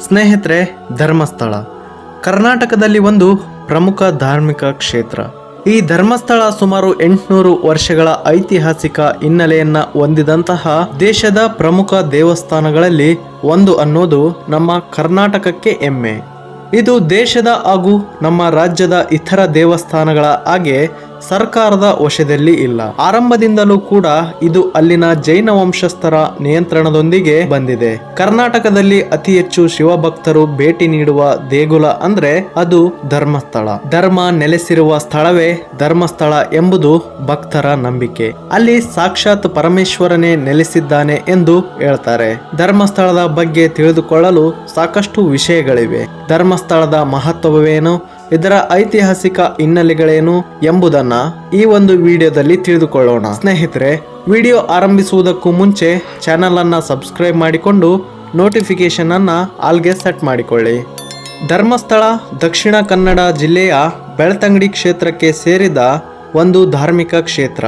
ಸ್ನೇಹಿತರೆ, ಧರ್ಮಸ್ಥಳ. ಕರ್ನಾಟಕದಲ್ಲಿ ಒಂದು ಪ್ರಮುಖ ಧಾರ್ಮಿಕ ಕ್ಷೇತ್ರ. ಈ ಧರ್ಮಸ್ಥಳ ಸುಮಾರು ಎಂಟುನೂರು ವರ್ಷಗಳ ಐತಿಹಾಸಿಕ ಹಿನ್ನೆಲೆಯನ್ನ ಹೊಂದಿದಂತಹ ದೇಶದ ಪ್ರಮುಖ ದೇವಸ್ಥಾನಗಳಲ್ಲಿ ಒಂದು ಅನ್ನೋದು ನಮ್ಮ ಕರ್ನಾಟಕಕ್ಕೆ ಹೆಮ್ಮೆ. ಇದು ದೇಶದ ಹಾಗೂ ನಮ್ಮ ರಾಜ್ಯದ ಇತರ ದೇವಸ್ಥಾನಗಳ ಹಾಗೆ ಸರ್ಕಾರದ ವಶದಲ್ಲಿ ಇಲ್ಲ. ಆರಂಭದಿಂದಲೂ ಕೂಡ ಇದು ಅಲ್ಲಿನ ಜೈನ ವಂಶಸ್ಥರ ನಿಯಂತ್ರಣದೊಂದಿಗೆ ಬಂದಿದೆ. ಕರ್ನಾಟಕದಲ್ಲಿ ಅತಿ ಹೆಚ್ಚು ಶಿವಭಕ್ತರು ಭೇಟಿ ನೀಡುವ ದೇಗುಲ ಅಂದ್ರೆ ಅದು ಧರ್ಮಸ್ಥಳ. ಧರ್ಮ ನೆಲೆಸಿರುವ ಸ್ಥಳವೇ ಧರ್ಮಸ್ಥಳ ಎಂಬುದು ಭಕ್ತರ ನಂಬಿಕೆ. ಅಲ್ಲಿ ಸಾಕ್ಷಾತ್ ಪರಮೇಶ್ವರನೇ ನೆಲೆಸಿದ್ದಾನೆ ಎಂದು ಹೇಳ್ತಾರೆ. ಧರ್ಮಸ್ಥಳದ ಬಗ್ಗೆ ತಿಳಿದುಕೊಳ್ಳಲು ಸಾಕಷ್ಟು ವಿಷಯಗಳಿವೆ. ಧರ್ಮಸ್ಥಳದ ಮಹತ್ವವೇನು? ಇದರ ಐತಿಹಾಸಿಕ ಹಿನ್ನೆಲೆಗಳೇನು ಎಂಬುದನ್ನ ಈ ಒಂದು ವಿಡಿಯೋದಲ್ಲಿ ತಿಳಿದುಕೊಳ್ಳೋಣ. ಸ್ನೇಹಿತರೆ, ವಿಡಿಯೋ ಆರಂಭಿಸುವುದಕ್ಕೂ ಮುಂಚೆ ಚಾನಲ್ ಅನ್ನ ಸಬ್ಸ್ಕ್ರೈಬ್ ಮಾಡಿಕೊಂಡು ನೋಟಿಫಿಕೇಶನ್ ಅನ್ನ ಆಲ್ಗೆ ಸೆಟ್ ಮಾಡಿಕೊಳ್ಳಿ. ಧರ್ಮಸ್ಥಳ, ದಕ್ಷಿಣ ಕನ್ನಡ ಜಿಲ್ಲೆಯ ಬೆಳ್ತಂಗಡಿ ಕ್ಷೇತ್ರಕ್ಕೆ ಸೇರಿದ ಒಂದು ಧಾರ್ಮಿಕ ಕ್ಷೇತ್ರ.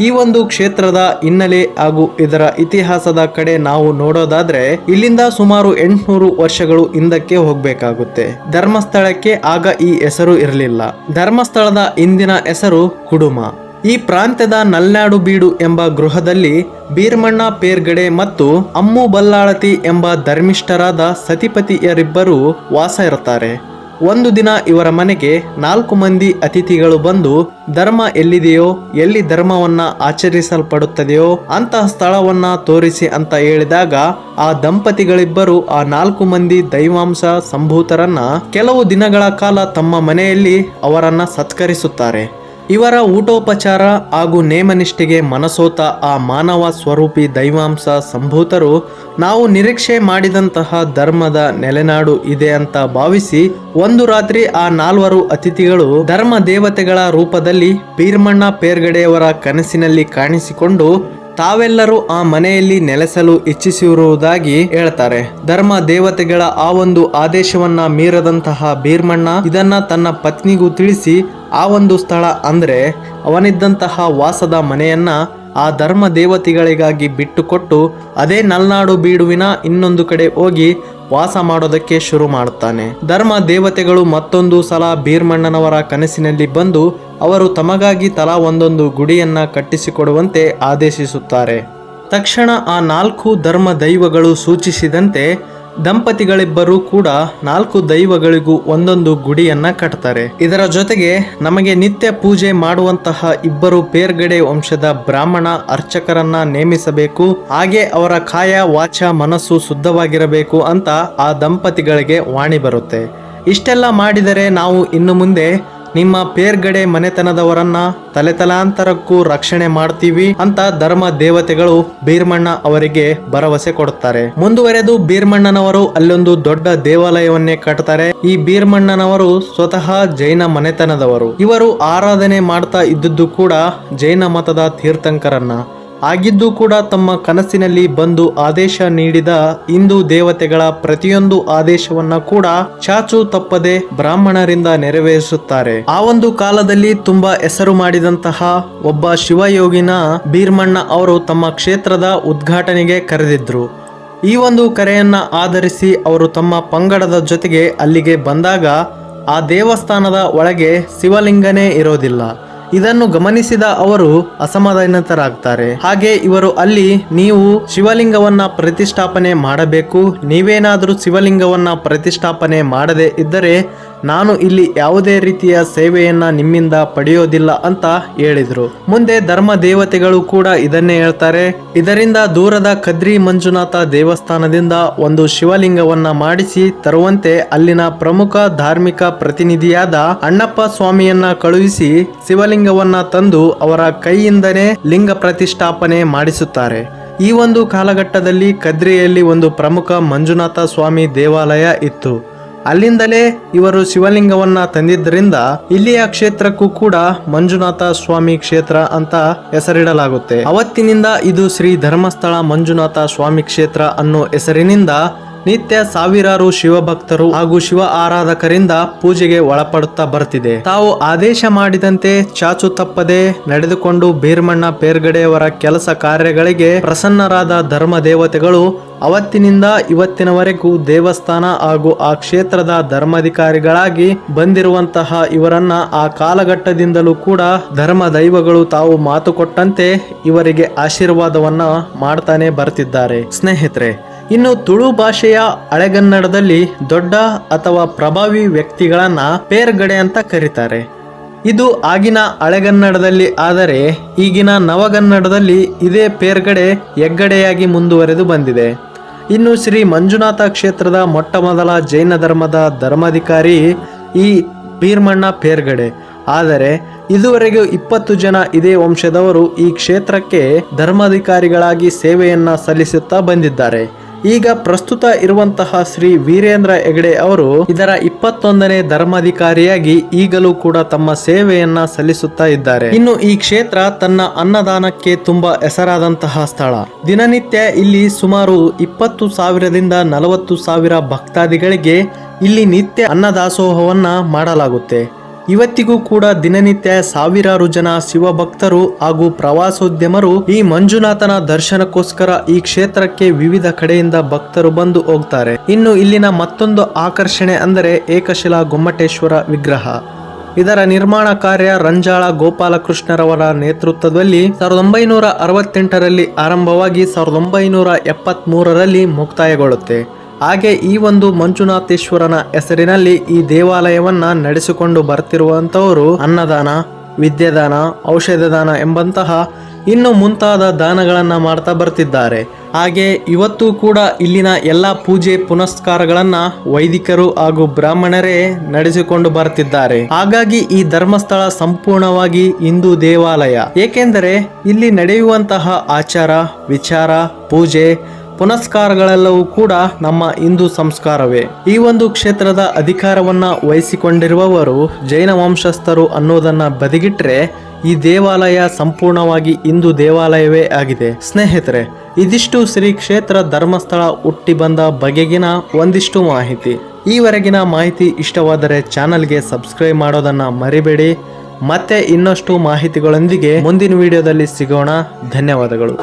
ಈ ಒಂದು ಕ್ಷೇತ್ರದ ಹಿನ್ನೆಲೆ ಹಾಗೂ ಇದರ ಇತಿಹಾಸದ ಕಡೆ ನಾವು ನೋಡೋದಾದ್ರೆ, ಇಲ್ಲಿಂದ ಸುಮಾರು ಎಂಟುನೂರು ವರ್ಷಗಳು ಹಿಂದಕ್ಕೆ ಹೋಗ್ಬೇಕಾಗುತ್ತೆ. ಧರ್ಮಸ್ಥಳಕ್ಕೆ ಆಗ ಈ ಹೆಸರು ಇರಲಿಲ್ಲ. ಧರ್ಮಸ್ಥಳದ ಇಂದಿನ ಹೆಸರು ಕುಡುಮ. ಈ ಪ್ರಾಂತ್ಯದ ನಲ್ನಾಡು ಬೀಡು ಎಂಬ ಗೃಹದಲ್ಲಿ ಬೀರ್ಮಣ್ಣ ಪೇರ್ಗಡೆ ಮತ್ತು ಅಮ್ಮು ಬಲ್ಲಾಳತಿ ಎಂಬ ಧರ್ಮಿಷ್ಠರಾದ ಸತಿಪತಿಯರಿಬ್ಬರು ವಾಸ ಇರ್ತಾರೆ ಒಂದು ದಿನ ಇವರ ಮನೆಗೆ ನಾಲ್ಕು ಮಂದಿ ಅತಿಥಿಗಳು ಬಂದು, ಧರ್ಮ ಎಲ್ಲಿದೆಯೋ, ಎಲ್ಲಿ ಧರ್ಮವನ್ನ ಆಚರಿಸಲ್ಪಡುತ್ತದೆಯೋ, ಅಂತಹ ಸ್ಥಳವನ್ನ ತೋರಿಸಿ ಅಂತ ಹೇಳಿದಾಗ, ಆ ದಂಪತಿಗಳಿಬ್ಬರು ಆ ನಾಲ್ಕು ಮಂದಿ ದೈವಾಂಶ ಸಂಭೂತರನ್ನ ಕೆಲವು ದಿನಗಳ ಕಾಲ ತಮ್ಮ ಮನೆಯಲ್ಲಿ ಅವರನ್ನ ಸತ್ಕರಿಸುತ್ತಾರೆ. ಇವರ ಊಟೋಪಚಾರ ಹಾಗೂ ನೇಮನಿಷ್ಠೆಗೆ ಮನಸೋತ ಆ ಮಾನವ ಸ್ವರೂಪಿ ದೈವಾಂಶ ಸಂಭೂತರು, ನಾವು ನಿರೀಕ್ಷೆ ಮಾಡಿದಂತಹ ಧರ್ಮದ ನೆಲೆನಾಡು ಇದೆ ಅಂತ ಭಾವಿಸಿ ಒಂದು ರಾತ್ರಿ ಆ ನಾಲ್ವರು ಅತಿಥಿಗಳು ಧರ್ಮ ದೇವತೆಗಳ ರೂಪದಲ್ಲಿ ಬೀರ್ಮಣ್ಣ ಪೇರ್ಗಡೆಯವರ ಕನಸಿನಲ್ಲಿ ಕಾಣಿಸಿಕೊಂಡು ತಾವೆಲ್ಲರೂ ಆ ಮನೆಯಲ್ಲಿ ನೆಲೆಸಲು ಇಚ್ಛಿಸಿರುವುದಾಗಿ ಹೇಳ್ತಾರೆ. ಧರ್ಮ ದೇವತೆಗಳ ಆ ಒಂದು ಆದೇಶವನ್ನ ಮೀರದಂತಹ ಬೀರ್ಮಣ್ಣ ಇದನ್ನ ತನ್ನ ಪತ್ನಿಗೂ ತಿಳಿಸಿ ಆ ಒಂದು ಸ್ಥಳ ಅಂದ್ರೆ ಅವನಿದ್ದಂತಹ ವಾಸದ ಮನೆಯನ್ನ ಆ ಧರ್ಮ ದೇವತೆಗಳಿಗಾಗಿ ಬಿಟ್ಟುಕೊಟ್ಟು ಅದೇ ನಲ್ನಾಡು ಬೀಡುವಿನ ಇನ್ನೊಂದು ಕಡೆ ಹೋಗಿ ವಾಸ ಮಾಡೋದಕ್ಕೆ ಶುರು ಮಾಡುತ್ತಾನೆ. ಧರ್ಮ ದೇವತೆಗಳು ಮತ್ತೊಂದು ಸಲ ಬೀರ್ಮಣ್ಣನವರ ಕನಸಿನಲ್ಲಿ ಬಂದು ಅವರು ತಮಗಾಗಿ ತಲಾ ಒಂದೊಂದು ಗುಡಿಯನ್ನ ಕಟ್ಟಿಸಿಕೊಡುವಂತೆ ಆದೇಶಿಸುತ್ತಾರೆ. ತಕ್ಷಣ ಆ ನಾಲ್ಕು ಧರ್ಮ ದೈವಗಳು ಸೂಚಿಸಿದಂತೆ ದಂಪತಿಗಳಿಬ್ಬರೂ ಕೂಡ ನಾಲ್ಕು ದೈವಗಳಿಗೂ ಒಂದೊಂದು ಗುಡಿಯನ್ನ ಕಟ್ತಾರೆ. ಇದರ ಜೊತೆಗೆ ನಮಗೆ ನಿತ್ಯ ಪೂಜೆ ಮಾಡುವಂತಹ ಇಬ್ಬರು ಪೇರ್ಗಡೆ ವಂಶದ ಬ್ರಾಹ್ಮಣ ಅರ್ಚಕರನ್ನ ನೇಮಿಸಬೇಕು, ಹಾಗೆ ಅವರ ಕಾಯ, ವಾಚ, ಮನಸ್ಸು ಶುದ್ಧವಾಗಿರಬೇಕು ಅಂತ ಆ ದಂಪತಿಗಳಿಗೆ ವಾಣಿ ಬರುತ್ತೆ. ಇಷ್ಟೆಲ್ಲ ಮಾಡಿದರೆ ನಾವು ಇನ್ನು ಮುಂದೆ ನಿಮ್ಮ ಪೇರ್ಗಡೆ ಮನೆತನದವರನ್ನ ತಲೆತಲಾಂತರಕ್ಕೂ ರಕ್ಷಣೆ ಮಾಡ್ತೀವಿ ಅಂತ ಧರ್ಮ ದೇವತೆಗಳು ಬೀರ್ಮಣ್ಣ ಅವರಿಗೆ ಭರವಸೆ ಕೊಡುತ್ತಾರೆ. ಮುಂದುವರೆದು ಬೀರ್ಮಣ್ಣನವರು ಅಲ್ಲೊಂದು ದೊಡ್ಡ ದೇವಾಲಯವನ್ನೇ ಕಟ್ತಾರೆ. ಈ ಬೀರ್ಮಣ್ಣನವರು ಸ್ವತಃ ಜೈನ ಮನೆತನದವರು. ಇವರು ಆರಾಧನೆ ಮಾಡ್ತಾ ಇದ್ದದ್ದು ಕೂಡ ಜೈನ ಮತದ ತೀರ್ಥಂಕರನ್ನ. ಆಗಿದ್ದು ಕೂಡ ತಮ್ಮ ಕನಸಿನಲ್ಲಿ ಬಂದು ಆದೇಶ ನೀಡಿದ ಹಿಂದೂ ದೇವತೆಗಳ ಪ್ರತಿಯೊಂದು ಆದೇಶವನ್ನ ಕೂಡ ಚಾಚು ತಪ್ಪದೆ ಬ್ರಾಹ್ಮಣರಿಂದ ನೆರವೇರಿಸುತ್ತಾರೆ. ಆ ಒಂದು ಕಾಲದಲ್ಲಿ ತುಂಬಾ ಹೆಸರು ಮಾಡಿದಂತಹ ಒಬ್ಬ ಶಿವಯೋಗಿನ ಬೀರ್ಮಣ್ಣ ಅವರು ತಮ್ಮ ಕ್ಷೇತ್ರದ ಉದ್ಘಾಟನೆಗೆ ಕರೆದಿದ್ರು. ಈ ಒಂದು ಕರೆಯನ್ನ ಆಧರಿಸಿ ಅವರು ತಮ್ಮ ಪಂಗಡದ ಜೊತೆಗೆ ಅಲ್ಲಿಗೆ ಬಂದಾಗ ಆ ದೇವಸ್ಥಾನದ ಒಳಗೆ ಶಿವಲಿಂಗನೇ ಇರೋದಿಲ್ಲ. ಇದನ್ನು ಗಮನಿಸಿದ ಅವರು ಅಸಮಾಧಾನಿತರಾಗ್ತಾರೆ. ಹಾಗೆ ಇವರು ಅಲ್ಲಿ, ನೀವು ಶಿವಲಿಂಗವನ್ನ ಪ್ರತಿಷ್ಠಾಪನೆ ಮಾಡಬೇಕು, ನೀವೇನಾದರೂ ಶಿವಲಿಂಗವನ್ನ ಪ್ರತಿಷ್ಠಾಪನೆ ಮಾಡದೆ ಇದ್ದರೆ ನಾನು ಇಲ್ಲಿ ಯಾವುದೇ ರೀತಿಯ ಸೇವೆಯನ್ನ ನಿಮ್ಮಿಂದ ಪಡೆಯೋದಿಲ್ಲ ಅಂತ ಹೇಳಿದ್ರು. ಮುಂದೆ ಧರ್ಮ ದೇವತೆಗಳು ಕೂಡ ಇದನ್ನೇ ಹೇಳ್ತಾರೆ. ಇದರಿಂದ ದೂರದ ಕದ್ರಿ ಮಂಜುನಾಥ ದೇವಸ್ಥಾನದಿಂದ ಒಂದು ಶಿವಲಿಂಗವನ್ನ ಮಾಡಿಸಿ ತರುವಂತೆ ಅಲ್ಲಿನ ಪ್ರಮುಖ ಧಾರ್ಮಿಕ ಪ್ರತಿನಿಧಿಯಾದ ಅಣ್ಣಪ್ಪ ಸ್ವಾಮಿಯನ್ನ ಕಳುಹಿಸಿ ಶಿವಲಿಂಗವನ್ನ ತಂದು ಅವರ ಕೈಯಿಂದನೇ ಲಿಂಗ ಪ್ರತಿಷ್ಠಾಪನೆ ಮಾಡಿಸುತ್ತಾರೆ. ಈ ಒಂದು ಕಾಲಘಟ್ಟದಲ್ಲಿ ಕದ್ರಿಯಲ್ಲಿ ಒಂದು ಪ್ರಮುಖ ಮಂಜುನಾಥ ಸ್ವಾಮಿ ದೇವಾಲಯ ಇತ್ತು. ಅಲ್ಲಿಂದಲೇ ಇವರು ಶಿವಲಿಂಗವನ್ನ ತಂದಿದ್ದರಿಂದ ಇಲ್ಲಿಯ ಕ್ಷೇತ್ರಕ್ಕೂ ಕೂಡ ಮಂಜುನಾಥ ಸ್ವಾಮಿ ಕ್ಷೇತ್ರ ಅಂತ ಹೆಸರಿಡಲಾಗುತ್ತೆ. ಅವತ್ತಿನಿಂದ ಇದು ಶ್ರೀ ಧರ್ಮಸ್ಥಳ ಮಂಜುನಾಥ ಸ್ವಾಮಿ ಕ್ಷೇತ್ರ ಅನ್ನೋ ಹೆಸರಿನಿಂದ ನಿತ್ಯ ಸಾವಿರಾರು ಶಿವಭಕ್ತರು ಹಾಗೂ ಶಿವ ಆರಾಧಕರಿಂದ ಪೂಜೆಗೆ ಒಳಪಡುತ್ತಾ ಬರ್ತಿದೆ. ತಾವು ಆದೇಶ ಮಾಡಿದಂತೆ ಚಾಚು ತಪ್ಪದೆ ನಡೆದುಕೊಂಡು ಭೀರ್ಮಣ್ಣ ಪೇರ್ಗಡೆಯವರ ಕೆಲಸ ಕಾರ್ಯಗಳಿಗೆ ಪ್ರಸನ್ನರಾದ ಧರ್ಮ ದೇವತೆಗಳು ಅವತ್ತಿನಿಂದ ಇವತ್ತಿನವರೆಗೂ ದೇವಸ್ಥಾನ ಹಾಗೂ ಆ ಕ್ಷೇತ್ರದ ಧರ್ಮಾಧಿಕಾರಿಗಳಾಗಿ ಬಂದಿರುವಂತಹ ಇವರನ್ನ ಆ ಕಾಲಘಟ್ಟದಿಂದಲೂ ಕೂಡ ಧರ್ಮ ದೈವಗಳು ತಾವು ಮಾತು ಕೊಟ್ಟಂತೆ ಇವರಿಗೆ ಆಶೀರ್ವಾದವನ್ನ ಮಾಡ್ತಾನೆ ಬರ್ತಿದ್ದಾರೆ. ಸ್ನೇಹಿತರೆ ಇನ್ನು ತುಳು ಭಾಷೆಯ ಹಳೆಗನ್ನಡದಲ್ಲಿ ದೊಡ್ಡ ಅಥವಾ ಪ್ರಭಾವಿ ವ್ಯಕ್ತಿಗಳನ್ನ ಪೇರ್ಗಡೆ ಅಂತ ಕರೀತಾರೆ. ಇದು ಆಗಿನ ಹಳೆಗನ್ನಡದಲ್ಲಿ ಆದರೆ ಈಗಿನ ನವಗನ್ನಡದಲ್ಲಿ ಇದೇ ಪೇರ್ಗಡೆ ಹೆಗ್ಗಡೆಯಾಗಿ ಮುಂದುವರೆದು ಬಂದಿದೆ. ಇನ್ನು ಶ್ರೀ ಮಂಜುನಾಥ ಕ್ಷೇತ್ರದ ಮೊಟ್ಟ ಮೊದಲ ಜೈನ ಧರ್ಮದ ಧರ್ಮಾಧಿಕಾರಿ ಈ ಭೀರ್ಮಣ್ಣ ಪೇರ್ಗಡೆ. ಆದರೆ ಇದುವರೆಗೂ ಇಪ್ಪತ್ತು ಜನ ಇದೇ ವಂಶದವರು ಈ ಕ್ಷೇತ್ರಕ್ಕೆ ಧರ್ಮಾಧಿಕಾರಿಗಳಾಗಿ ಸೇವೆಯನ್ನ ಸಲ್ಲಿಸುತ್ತಾ ಬಂದಿದ್ದಾರೆ. ಈಗ ಪ್ರಸ್ತುತ ಇರುವಂತಹ ಶ್ರೀ ವೀರೇಂದ್ರ ಹೆಗಡೆ ಅವರು ಇದರ ಇಪ್ಪತ್ತೊಂದನೇ ಧರ್ಮಾಧಿಕಾರಿಯಾಗಿ ಈಗಲೂ ಕೂಡ ತಮ್ಮ ಸೇವೆಯನ್ನ ಸಲ್ಲಿಸುತ್ತಾ ಇದ್ದಾರೆ. ಇನ್ನು ಈ ಕ್ಷೇತ್ರ ತನ್ನ ಅನ್ನದಾನಕ್ಕೆ ತುಂಬಾ ಹೆಸರಾದಂತಹ ಸ್ಥಳ. ದಿನನಿತ್ಯ ಇಲ್ಲಿ ಸುಮಾರು ಇಪ್ಪತ್ತು ಸಾವಿರದಿಂದ ನಲವತ್ತು ಸಾವಿರ ಭಕ್ತಾದಿಗಳಿಗೆ ಇಲ್ಲಿ ನಿತ್ಯ ಅನ್ನದಾಸೋಹವನ್ನ ಮಾಡಲಾಗುತ್ತೆ. ಇವತ್ತಿಗೂ ಕೂಡ ದಿನನಿತ್ಯ ಸಾವಿರಾರು ಜನ ಶಿವಭಕ್ತರು ಹಾಗೂ ಪ್ರವಾಸೋದ್ಯಮರು ಈ ಮಂಜುನಾಥನ ದರ್ಶನಕ್ಕೋಸ್ಕರ ಈ ಕ್ಷೇತ್ರಕ್ಕೆ ವಿವಿಧ ಕಡೆಯಿಂದ ಭಕ್ತರು ಬಂದು ಹೋಗ್ತಾರೆ. ಇನ್ನು ಇಲ್ಲಿನ ಮತ್ತೊಂದು ಆಕರ್ಷಣೆ ಅಂದರೆ ಏಕಶಿಲಾ ಗೊಮ್ಮಟೇಶ್ವರ ವಿಗ್ರಹ. ಇದರ ನಿರ್ಮಾಣ ಕಾರ್ಯ ರಂಜಾಳ ಗೋಪಾಲಕೃಷ್ಣರವರ ನೇತೃತ್ವದಲ್ಲಿ ಸಾವಿರದ ಒಂಬೈನೂರ ಅರವತ್ತೆಂಟರಲ್ಲಿ ಆರಂಭವಾಗಿ ಸಾವಿರದ ಒಂಬೈನೂರ ಎಪ್ಪತ್ತ್ ಮುಕ್ತಾಯಗೊಳ್ಳುತ್ತೆ. ಹಾಗೆ ಈ ಒಂದು ಮಂಜುನಾಥೇಶ್ವರನ ಹೆಸರಿನಲ್ಲಿ ಈ ದೇವಾಲಯವನ್ನ ನಡೆಸಿಕೊಂಡು ಬರ್ತಿರುವಂತವರು ಅನ್ನದಾನ, ವಿದ್ಯಾದಾನ ಔಷಧ ದಾನ ಎಂಬಂತಹ ಇನ್ನು ಮುಂತಾದ ದಾನಗಳನ್ನ ಮಾಡ್ತಾ ಬರ್ತಿದ್ದಾರೆ. ಹಾಗೆ ಇವತ್ತು ಕೂಡ ಇಲ್ಲಿನ ಎಲ್ಲ ಪೂಜೆ ಪುನಸ್ಕಾರಗಳನ್ನ ವೈದಿಕರು ಹಾಗೂ ಬ್ರಾಹ್ಮಣರೇ ನಡೆಸಿಕೊಂಡು ಬರ್ತಿದ್ದಾರೆ. ಹಾಗಾಗಿ ಈ ಧರ್ಮಸ್ಥಳ ಸಂಪೂರ್ಣವಾಗಿ ಹಿಂದೂ ದೇವಾಲಯ. ಏಕೆಂದರೆ ಇಲ್ಲಿ ನಡೆಯುವಂತಹ ಆಚಾರ, ವಿಚಾರ, ಪೂಜೆ ಪುನಸ್ಕಾರಗಳೆಲ್ಲವೂ ಕೂಡ ನಮ್ಮ ಹಿಂದೂ ಸಂಸ್ಕಾರವೇ. ಈ ಒಂದು ಕ್ಷೇತ್ರದ ಅಧಿಕಾರವನ್ನ ವಹಿಸಿಕೊಂಡಿರುವವರು ಜೈನ ವಂಶಸ್ಥರು ಅನ್ನೋದನ್ನ ಬದಿಗಿಟ್ರೆ ಈ ದೇವಾಲಯ ಸಂಪೂರ್ಣವಾಗಿ ಹಿಂದೂ ದೇವಾಲಯವೇ ಆಗಿದೆ. ಸ್ನೇಹಿತರೆ, ಇದಿಷ್ಟು ಶ್ರೀ ಕ್ಷೇತ್ರ ಧರ್ಮಸ್ಥಳ ಹುಟ್ಟಿ ಬಂದ ಬಗೆಗಿನ ಒಂದಿಷ್ಟು ಮಾಹಿತಿ. ಈವರೆಗಿನ ಮಾಹಿತಿ ಇಷ್ಟವಾದರೆ ಚಾನಲ್ಗೆ ಸಬ್ಸ್ಕ್ರೈಬ್ ಮಾಡೋದನ್ನ ಮರಿಬೇಡಿ. ಮತ್ತೆ ಇನ್ನಷ್ಟು ಮಾಹಿತಿಗಳೊಂದಿಗೆ ಮುಂದಿನ ವಿಡಿಯೋದಲ್ಲಿ ಸಿಗೋಣ. ಧನ್ಯವಾದಗಳು.